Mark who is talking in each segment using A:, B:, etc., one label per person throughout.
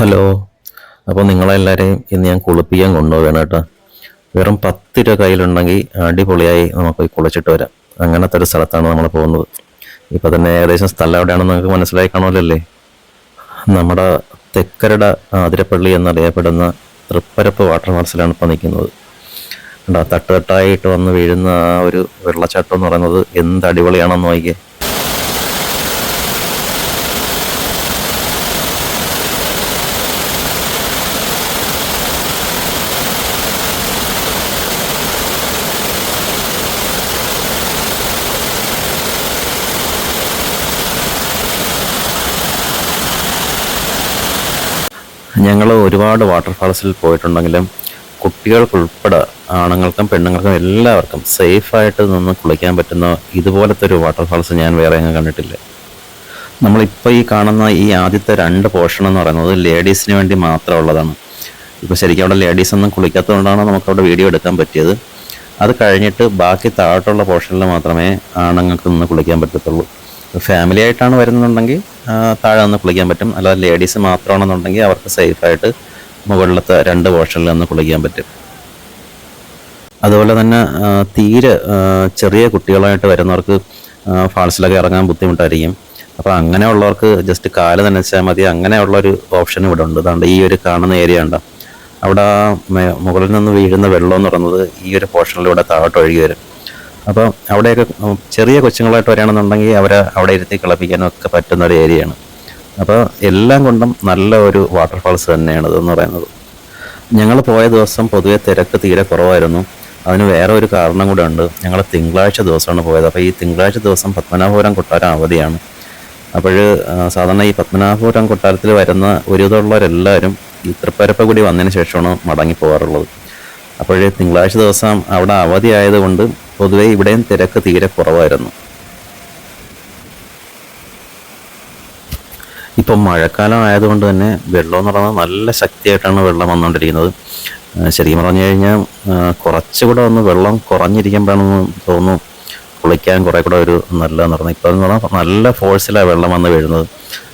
A: Hello. അപ്പോൾ നിങ്ങളെല്ലാവരെയും ഇന്ന് ഞാൻ കുളിപ്പിക്കാൻ കൊണ്ടുപോവുകയാണ് കേട്ടോ. വെറും പത്ത് രൂപ കയ്യിലുണ്ടെങ്കിൽ അടിപൊളിയായി നമുക്ക് പോയി കുളിച്ചിട്ട് വരാം. അങ്ങനത്തെ ഒരു സ്ഥലത്താണ് നമ്മൾ പോകുന്നത്. ഇപ്പോൾ തന്നെ ഏകദേശം സ്ഥലം എവിടെയാണെന്ന് നമുക്ക് മനസ്സിലായി കാണുമല്ലേ നമ്മുടെ തെക്കരട ആതിരപ്പള്ളി എന്നറിയപ്പെടുന്ന തൃപ്പരപ്പ് വാട്ടർ ഫാൾസിലാണ് ഇപ്പോൾ നിൽക്കുന്നത്. കണ്ടോ തട്ടുതട്ടായിട്ട് വന്ന് വീഴുന്ന ആ ഒരു വെള്ളച്ചാട്ടം എന്ന് പറയുന്നത് എന്ത് അടിപൊളിയാണെന്ന് നോക്കിയേ. ഞങ്ങൾ ഒരുപാട് വാട്ടർഫാൾസിൽ പോയിട്ടുണ്ടെങ്കിലും കുട്ടികൾക്കുൾപ്പെടെ ആണുങ്ങൾക്കും പെണ്ണുങ്ങൾക്കും എല്ലാവർക്കും സേഫായിട്ട് നിന്ന് കുളിക്കാൻ പറ്റുന്ന ഇതുപോലത്തെ ഒരു വാട്ടർഫാൾസ് ഞാൻ വേറെ എങ്ങും കണ്ടിട്ടില്ല. നമ്മളിപ്പോൾ ഈ കാണുന്ന ഈ ആദ്യത്തെ രണ്ട് പോർഷൻ എന്ന് പറയുന്നത് ലേഡീസിന് വേണ്ടി മാത്രമുള്ളതാണ്. ഇപ്പോൾ ശരിക്കും അവിടെ ലേഡീസ് ഒന്നും കുളിക്കാത്തതുകൊണ്ടാണ് നമുക്കവിടെ വീഡിയോ എടുക്കാൻ പറ്റിയത്. അത് കഴിഞ്ഞിട്ട് ബാക്കി താഴോട്ടുള്ള പോർഷനിൽ മാത്രമേ ആണുങ്ങൾക്ക് നിന്ന് കുളിക്കാൻ പറ്റത്തുള്ളൂ. ഫാമിലി ആയിട്ടാണ് വരുന്നുണ്ടെങ്കിൽ താഴെ നിന്ന് കുളിക്കാൻ പറ്റും. അല്ലാതെ ലേഡീസ് മാത്രമാണെന്നുണ്ടെങ്കിൽ അവർക്ക് സേഫായിട്ട് മുകളിലത്തെ രണ്ട് പോർഷനിൽ നിന്ന് കുളിക്കാൻ പറ്റും. അതുപോലെ തന്നെ തീരെ ചെറിയ കുട്ടികളായിട്ട് വരുന്നവർക്ക് ഫാൾസിലൊക്കെ ഇറങ്ങാൻ ബുദ്ധിമുട്ടായിരിക്കും. അപ്പോൾ അങ്ങനെയുള്ളവർക്ക് ജസ്റ്റ് കാൽ നനച്ചാൽ മതി. അങ്ങനെയുള്ളൊരു ഓപ്ഷൻ ഇവിടെ ഉണ്ട്. അതുകൊണ്ട് ഈ ഒരു കാണുന്ന ഏരിയ ഉണ്ടോ അവിടെ മുകളിൽ നിന്ന് വീഴുന്ന വെള്ളം എന്ന് പറയുന്നത് ഈ ഒരു പോർഷനിലൂടെ താഴോട്ട് ഒഴുകി വരും. അപ്പോൾ അവിടെയൊക്കെ ചെറിയ കൊച്ചുങ്ങളായിട്ട് വരികയാണെന്നുണ്ടെങ്കിൽ അവരെ അവിടെ ഇരുത്തി കളിപ്പിക്കാനും ഒക്കെ പറ്റുന്ന ഒരു ഏരിയയാണ്. അപ്പോൾ എല്ലാം കൊണ്ടും നല്ല ഒരു വാട്ടർഫാൾസ് തന്നെയാണ് ഇതെന്ന് പറയുന്നത്. ഞങ്ങൾ പോയ ദിവസം പൊതുവെ തിരക്ക് തീരെ കുറവായിരുന്നു. അതിന് വേറെ ഒരു കാരണം കൂടെ ഉണ്ട്. ഞങ്ങൾ തിങ്കളാഴ്ച ദിവസമാണ് പോയത്. അപ്പോൾ ഈ തിങ്കളാഴ്ച ദിവസം പത്മനാഭപുരം കൊട്ടാരം അവധിയാണ്. അപ്പോൾ സാധാരണ ഈ പത്മനാഭപുരം കൊട്ടാരത്തിൽ വരുന്ന ഒരുവിധമുള്ളവരെല്ലാവരും ഈ തൃപ്പരപ്പ കൂടി വന്നതിന് ശേഷമാണ് മടങ്ങി പോകാറുള്ളത് അപ്പോൾ തിങ്കളാഴ്ച ദിവസം അവിടെ അവധി ആയതുകൊണ്ട് പൊതുവെ ഇവിടെയും തിരക്ക് തീരെ കുറവായിരുന്നു. ഇപ്പം മഴക്കാലം ആയതുകൊണ്ട് തന്നെ വെള്ളം എന്ന് പറയുന്നത് നല്ല ശക്തിയായിട്ടാണ് വെള്ളം വന്നുകൊണ്ടിരിക്കുന്നത്. ശരിക്കും പറഞ്ഞു കഴിഞ്ഞാൽ കുറച്ചുകൂടെ ഒന്ന് വെള്ളം കുറഞ്ഞിരിക്കുമ്പോഴാണെന്ന് തോന്നുന്നു കുളിക്കാൻ കുറേ കൂടെ ഒരു നല്ലതെന്ന് പറഞ്ഞു ഇപ്പം എന്ന് പറഞ്ഞാൽ നല്ല ഫോഴ്സിലാണ് വെള്ളം വന്ന് വീഴുന്നത്.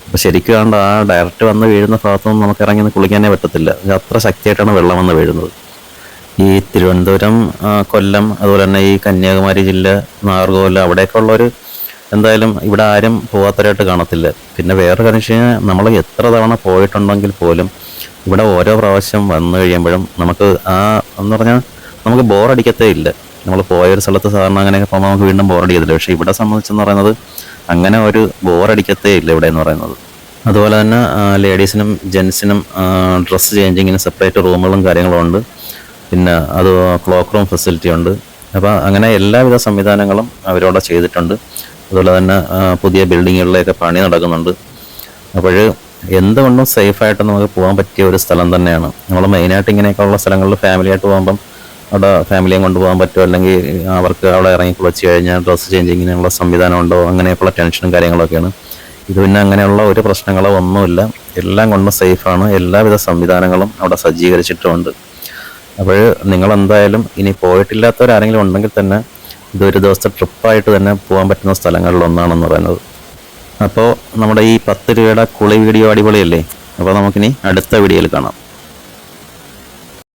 A: അപ്പോൾ ശരിക്കും ആ ഡയറക്റ്റ് വന്ന് വീഴുന്ന ഭാഗത്തൊന്നും നമുക്ക് ഇറങ്ങി കുളിക്കാനേ പറ്റത്തില്ല. അത്ര ശക്തിയായിട്ടാണ് വെള്ളം വന്ന് വീഴുന്നത്. ഈ തിരുവനന്തപുരം കൊല്ലം അതുപോലെ തന്നെ ഈ കന്യാകുമാരി ജില്ല നാഗർകോവിൽ അവിടെയൊക്കെ ഉള്ളൊരു എന്തായാലും ഇവിടെ ആരും പോകാത്തവരായിട്ട് കാണത്തില്ല. പിന്നെ വേറെ കാര്യം വെച്ച് കഴിഞ്ഞാൽ നമ്മൾ എത്ര തവണ പോയിട്ടുണ്ടെങ്കിൽ പോലും ഇവിടെ ഓരോ പ്രാവശ്യം വന്നു കഴിയുമ്പോഴും നമുക്ക് ആ എന്ന് പറഞ്ഞാൽ നമുക്ക് ബോറടിക്കത്തേ ഇല്ല. നമ്മൾ പോയ ഒരു സ്ഥലത്ത് സാധാരണ അങ്ങനെയൊക്കെ പോകുമ്പോൾ നമുക്ക് വീണ്ടും ബോറടിക്കത്തില്ല. പക്ഷേ ഇവിടെ സംബന്ധിച്ചെന്ന് പറയുന്നത് അങ്ങനെ ഒരു ബോറടിക്കത്തേ ഇല്ല ഇവിടെ എന്ന് പറയുന്നത്. അതുപോലെ തന്നെ ലേഡീസിനും ജെൻസിനും ഡ്രസ്സ് ചേഞ്ചിങ്ങിന് സെപ്പറേറ്റ് റൂമുകളും കാര്യങ്ങളും ഉണ്ട്. പിന്നെ അത് ക്ലോക്ക് റൂം ഫെസിലിറ്റി ഉണ്ട്. അപ്പോൾ അങ്ങനെ എല്ലാവിധ സംവിധാനങ്ങളും അവരവിടെ ചെയ്തിട്ടുണ്ട്. അതുപോലെ തന്നെ പുതിയ ബിൽഡിങ്ങുകളിലേക്ക് പണി നടക്കുന്നുണ്ട്. അപ്പോൾ എന്തുകൊണ്ടും സേഫായിട്ട് നമുക്ക് പോകാൻ പറ്റിയ ഒരു സ്ഥലം തന്നെയാണ്. നമ്മൾ മെയിനായിട്ട് ഇങ്ങനെയൊക്കെയുള്ള സ്ഥലങ്ങളിൽ ഫാമിലി ആയിട്ട് പോകുമ്പം അവിടെ ഫാമിലിയും കൊണ്ടുപോകാൻ പറ്റുമോ അല്ലെങ്കിൽ അവർക്ക് അവിടെ ഇറങ്ങി കുളിച്ച് കഴിഞ്ഞാൽ ഡ്രസ്സ് ചേഞ്ച് ഇങ്ങനെയുള്ള സംവിധാനം ഉണ്ടോ അങ്ങനെയൊക്കെയുള്ള ടെൻഷനും കാര്യങ്ങളൊക്കെയാണ്. ഇത് പിന്നെ അങ്ങനെയുള്ള ഒരു പ്രശ്നങ്ങളോ ഒന്നുമില്ല. എല്ലാം കൊണ്ടും സേഫാണ് എല്ലാവിധ സംവിധാനങ്ങളും അവിടെ സജ്ജീകരിച്ചിട്ടുമുണ്ട്. അപ്പോൾ നിങ്ങൾ എന്തായാലും ഇനി പോയിട്ടില്ലാത്തവരാരെങ്കിലും ഉണ്ടെങ്കിൽ തന്നെ ഇതൊരു ദിവസത്തെ ട്രിപ്പായിട്ട് തന്നെ പോകാൻ പറ്റുന്ന സ്ഥലങ്ങളിൽ ഒന്നാണെന്ന് പറയുന്നത്. അപ്പോൾ നമ്മുടെ ഈ പത്ത് രൂപയുടെ കുളി വീഡിയോ അടിപൊളിയല്ലേ? അപ്പോൾ നമുക്കിനി അടുത്ത വീഡിയോയിൽ കാണാം.